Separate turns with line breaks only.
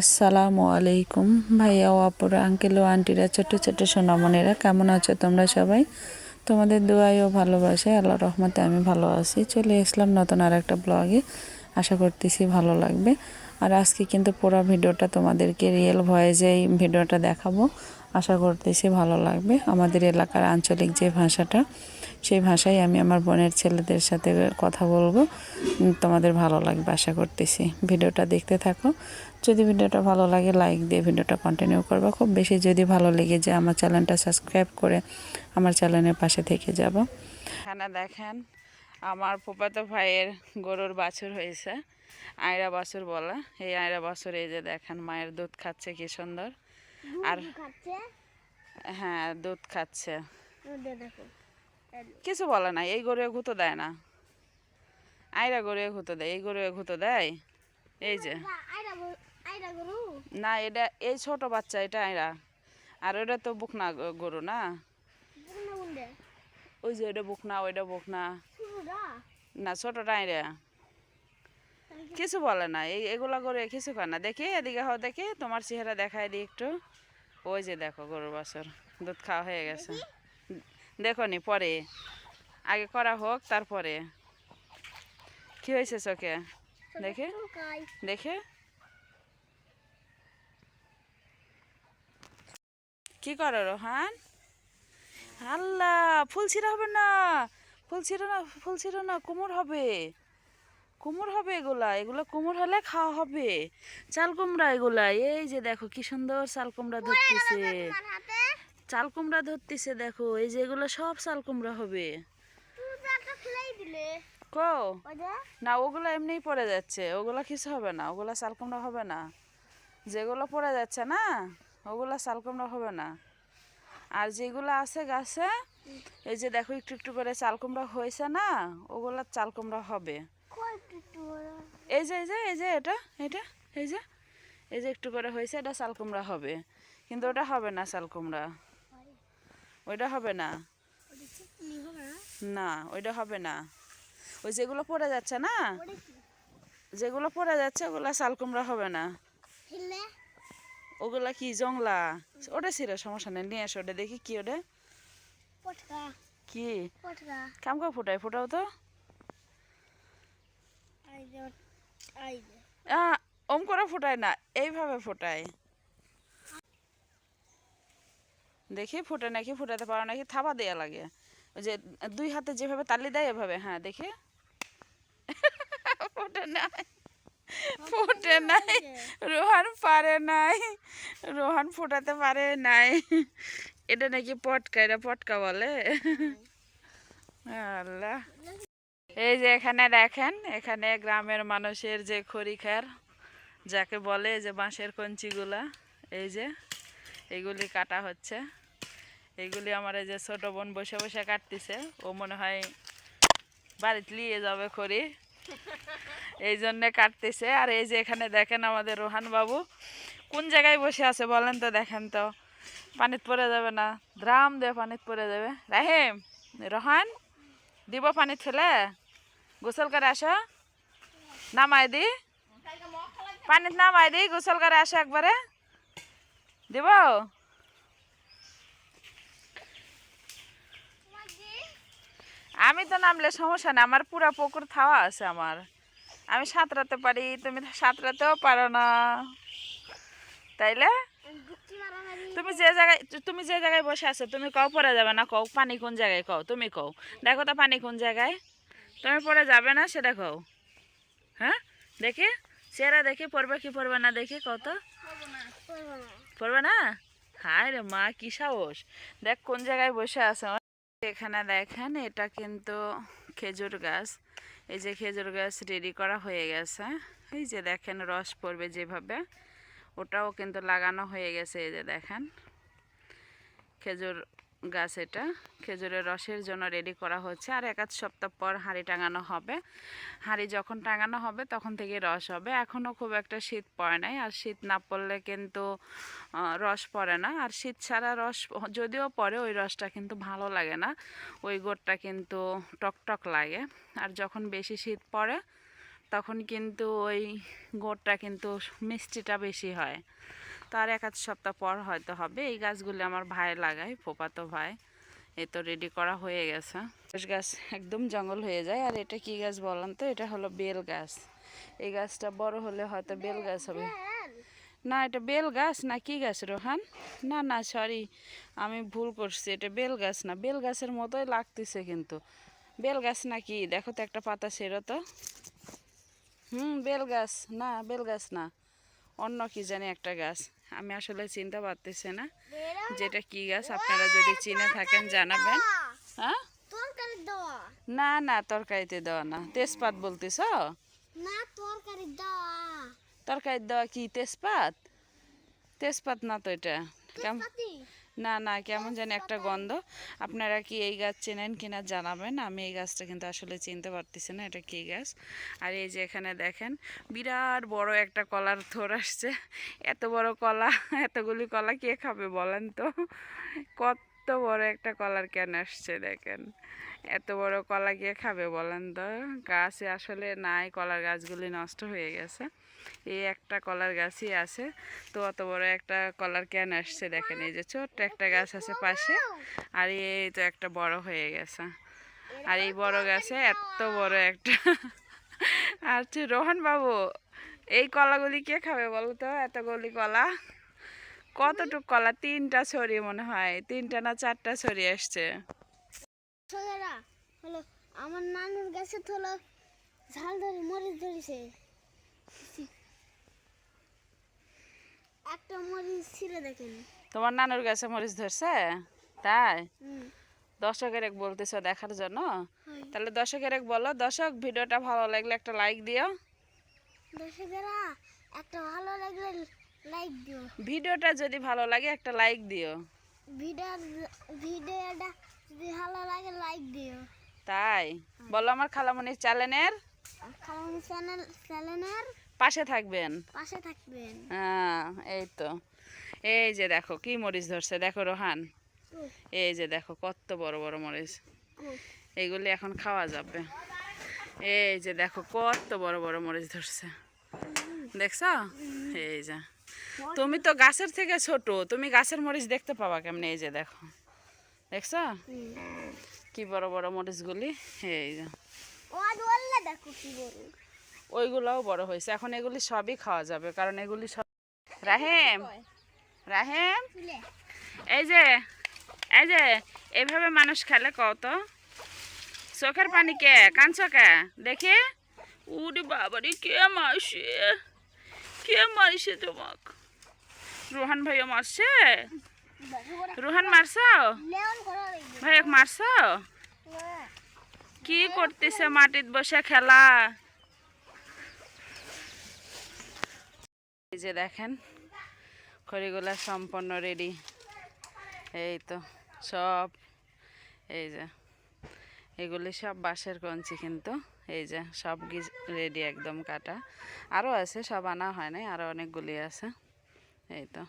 আসসালামু আলাইকুম। ভাইয়া ও আপুরা আঙ্কেল ও আন্টিরা ছোট ছোট সোনামণিরা, কেমন আছো তোমরা সবাই? তোমাদের দোয়াই ও ভালোবাসে আল্লাহ রহমতে আমি ভালো আছি। চলে এসলাম নতুন আর একটা ব্লগে আশা করতেছি ভালো লাগবে। আর আজকে কিন্তু পুরো ভিডিওটা তোমাদেরকে রিয়েল ভয়েজেই ভিডিওটা দেখাবো। আশা করতেছি ভালো লাগবে। আমাদের এলাকার আঞ্চলিক যে ভাষাটা, সেই ভাষায় আমি আমার বোনের ছেলেদের সাথে কথা বলব। তোমাদের ভালো লাগবে আশা করতেছি। ভিডিওটা দেখতে থাকো। যদি ভিডিওটা ভালো লাগে লাইক দিয়ে ভিডিওটা কন্টিনিউ করবা। খুব বেশি যদি ভালো লেগে যায়, আমার চ্যানেলটা সাবস্ক্রাইব করে আমার চ্যানেলের পাশে থেকে যাব। এখানে দেখেন, আমার ফুপাতো ভাইয়ের গরুর বাছুর হয়েছে। আয়রা বাছুর বলা। এই আয়রা বাছুর এই যে দেখেন, মায়ের দুধ খাচ্ছে, কি সুন্দর। আর হ্যাঁ দুধ খাচ্ছে। কিছু বলে না এই গরুয়ে ঘুতো দেয় না। আয়রা গরুয়ে ঘুতো দেয় এই গরুয়ে ঘুতো দেয়? এই যে।
আইরা আইরা
না এটা এই ছোট বাচ্চা এটা আয়রা। আর ওটা তো বুকনা গরু না? ওই যে ওইটা বুকনা ওইটা বুকনা। না ছোটটা আয়রা। কিছু বলে না এগুলা গরু কিছু করে না। দেখি, এদিকে হও, দেখি, তোমার চেহারা দেখায় দিই একটু। ওই যে দেখো, গরুর বছর, দুধ খাওয়া হয়ে গেছে। দেখো নি, পরে। আগে করা হোক, তারপরে। কি হয়েছে চোখে? দেখে। দেখে। কি করো রোহান? আল্লাহ, ফুল ছিঁড়া হবে না। ফুল ছিঁড়ো না, ফুল ছিঁড়ো না, কুমোর হবে। কুমোর হবে এগুলা? এগুলো কুমোর হলে খাওয়া হবে। চাল কুমড়া এগুলা? এই যে দেখো কি সুন্দর চাল কুমড়া ধরতেছে। চাল কুমড়া ধরতেছে দেখো এই যে এগুলো সব চাল কুমড়া হবে। কো? না ওগুলো এমনিই পড়ে যাচ্ছে। ওগুলো কিছু হবে না ওগুলো চাল কুমড়া হবে না। যেগুলো পড়ে যাচ্ছে না ওগুলো চাল কুমড়া হবে না। আর যেগুলো আছে গাছে এই যে দেখো একটু একটু করে চাল কুমড়া হয়েছে না ওগুলো চাল কুমড়া হবে। এই যে এই যে এই যে এটা এটা এই যে এই যে একটু করে হয়েছে এটা চাল কুমড়া হবে। কিন্তু ওটা হবে না চাল কুমড়া। ওইটা হবে না। না ওইটা হবে না। ওই যেগুলো পড়ে যাচ্ছে না যেগুলো পড়ে যাচ্ছে ওগুলো চাল কুমড়া হবে না। ওগুলা কি জংলা? ওটা ছিল সমস্যা নেই নিয়ে এসো ওটা দেখি কি ওটা। কি?
পটকা
কাম কাম ফুটাই ফুটাও তো। ওম করে ফুটায় না এইভাবে ফুটায়। দেখি ফুটে নাকি ফুটাতে পারো নাকি থাবা দেয়া লাগে। ওই যে দুই হাতে যেভাবে তালি দেয় এভাবে হ্যাঁ দেখি। ফুটে নাই ফুটে নাই রোহান পারে নাই রোহান ফুটাতে পারে নাই। এটা নাকি পটকা এটা পটকা বলে। আল্লাহ। এই যে এখানে দেখেন, এখানে গ্রামের মানুষের যে খড়িখার, যাকে বলে যে বাঁশের কঞ্চিগুলা, এই যে এগুলি কাটা হচ্ছে। এগুলি আমার এই যে ছোট বোন বসে বসে কাটতেছে। ও মনে হয় বাড়িতে নিয়ে যাবে খড়ি। এই জন্যে কাটতেছে। আর এই যে এখানে দেখেন আমাদের রোহান বাবু, কোন জায়গায় বসে আছে বলেন তো, দেখেন তো। পানিত পড়ে যাবে না। দ্রাম দিয়ে পানিত পড়ে যাবে। রাহিম, রোহান, দিব পানিত ফেলে? গোসল করে আসো। নামাই দি। পানিত নামাই দি, গোসল করে আসো একবারে। দিব? আমি তো নামলে সমস্যা না আমার পুরা পুকুর থাওয়া আছে আমার। আমি সাঁতরাতে পারি, তুমি সাঁতরাতেও পারো না। তাইলে? তুমি যে জায়গায়, তুমি যে জায়গায় বসে আছো, তুমি কও পড়ে যাবে না কও? পানি কোন জায়গায় কও? তুমি কও। দেখো তো পানি কোন জায়গায়। তুমি পরে যাবে না, সেটা কও। হ্যাঁ? দেখি? সেরা দেখি পড়বে কি পড়বে না দেখি কত পড়বে না? হায় রে মা, কি সাহস। দেখ কোন জায়গায় বসে আছে। এখানে দেখেন, এটা কিন্তু খেজুর গাছ। এই যে খেজুর গাছ রেডি করা হয়ে গেছে। এই যে দেখেন, রস পড়বে যেভাবে। ওটাও কিন্তু লাগানো হয়ে গেছে, এই যে দেখেন। খেজুর গাছ এটা। খেজুরের রসের জন্য রেডি করা হচ্ছে। আর এক আধ সপ্তাহ পর হাঁড়ি টাঙানো হবে। হাঁড়ি যখন টাঙানো হবে, তখন থেকে রস হবে। এখনও খুব একটা শীত পড়ে নাই। আর শীত না পড়লে কিন্তু রস পড়ে না। আর শীত ছাড়া রস যদিও পড়ে, ওই রসটা কিন্তু ভালো লাগে না। ওই গোড়টা কিন্তু টকটক লাগে। আর যখন বেশি শীত পড়ে, তখন কিন্তু ওই গোড়টা কিন্তু মিষ্টিটা বেশি হয়। তার এক আধ সপ্তাহ পর হয়তো হবে। এই গাছগুলি আমার ভাই লাগায় ফোপাতো ভাই। এ তো রেডি করা হয়ে গেছে। গাছ একদম জঙ্গল হয়ে যায়। আর এটা কি গাছ বলেন তো? এটা হলো বেল গাছ। এই গাছটা বড় হলে হয়তো বেল গাছ হবে। না, এটা বেল গাছ না কি গাছ, রোহান? না না সরি আমি ভুল করছি। এটা বেল গাছ না। বেল গাছের মতোই লাগতেছে কিন্তু। বেল গাছ না কি? দেখো তো একটা পাতা সেরো তো। হুম, বেল গাছ না, বেল গাছ না। অন্য কি জানি একটা গাছ। আমি আসলে চিনতে পারতেছি না যেটা কি গাছ আপনারা যদি চিনে থাকেন জানাবেন। হ্যাঁ? না না তরকারিতে দেওয়া না। তেজপাত বলতেছ?
না তরকারি দেওয়া।
কি তেজপাত? তেজপাত না তো এটা। না না, কেমন জানি একটা গন্ধ। আপনারা কি এই গাছ চেনেন কিনা জানাবেন। আমি এই গাছটা কিন্তু আসলে চিনতে পারতেছি না, এটা কী গাছ? আর এই যে এখানে দেখেন, বিরাট বড় একটা কলার থোর আসছে। এত বড় কলা, এতগুলি কলা কে খাবে বলেন তো? কত বড় একটা কলার কেন আসছে দেখেন? এত বড় কলা গিয়ে খাবে বলেন তো? গাছে আসলে নাই, কলার গাছগুলি নষ্ট হয়ে গেছে। এই একটা কলার গাছই আছে, তো অত বড় একটা কলার ক্যান আসছে দেখেন? এই যে ছোট্ট একটা গাছ আছে পাশে, আর এই তো একটা বড় হয়ে গেছে। আর এই বড় গাছে এত বড় একটা আর রোহন বাবু, এই কলাগুলি কে খাবে বলো তো? এতগুলি কলা? কতটুক কলা? তিনটা ছড়ি মনে হয়। তিনটা না চারটা ছড়ি আসছে?
হলো আমার নানুর গাছে হলো ঝাল ধরে মরিচ ধরেছে। একটা মরিচ ছিঁড়ে দেখেন।
তোমার নানুর গাছে মরিচ ধরছে? তাই? দর্শকের এক বলতেছো দেখার জন্য। তাহলে দর্শকের এক বলো। দর্শক ভিডিওটা ভালো লাগলে একটা লাইক দিও।
দর্শকেরা একটা ভালো লাগলে লাইক দিও।
ভিডিওটা যদি ভালো লাগে একটা লাইক দিও।
ভিডিও ভিডিওটা যদি ভালো লাগে লাইক দিও।
তাই? বলো আমার খালামণির চ্যানেলের?
আর খালামি চ্যানেল চ্যানেলের?
পাশে থাকবেন।
পাশে থাকবেন।
হ্যাঁ এই তো। এই যে দেখো কি মরিচ ধরছে। দেখো রোহান। এই যে দেখো কত বড় বড় মরিচ।
কই।
এইগুলি এখন খাওয়া যাবে। এই যে দেখো কত বড় বড় মরিচ ধরছে। দেখছ? এই যে। তুমি তো গাছের থেকে ছোট তুমি গাছের মরিচ দেখতে পাবা কেমনে? এই যে দেখো। দেখছ? কি বড় বড় মরিচগুলি? এই যে।
ও আজ বললে দেখো কি বড়
হয়েছে। এখন এগুলি সবই খাওয়া যাবে কারণ এগুলি সব রাহেম। রাহেম? এই যে এই যে এইভাবে মানুষ খেলে কত চোখের পানি কে? কাঁদছ কে? দেখে। উরে বাবারে কে মারছে? কে মারছে তোমাক। রোহান ভাইয়া মারছে? রোহান মারছ?
লাগবে
মারছ? কি করতেছে মাটিত বসে খেলা? এই যে দেখেন, খড়িগুলা সম্পন্ন রেডি এই তো, সব, এই যে, এগুলি সব বাঁশের কঞ্চি কিন্তু। এই যে সব রেডি, একদম কাটা। আরও আছে, সব আনা হয় নাই আরও অনেকগুলি আছে। এই তো।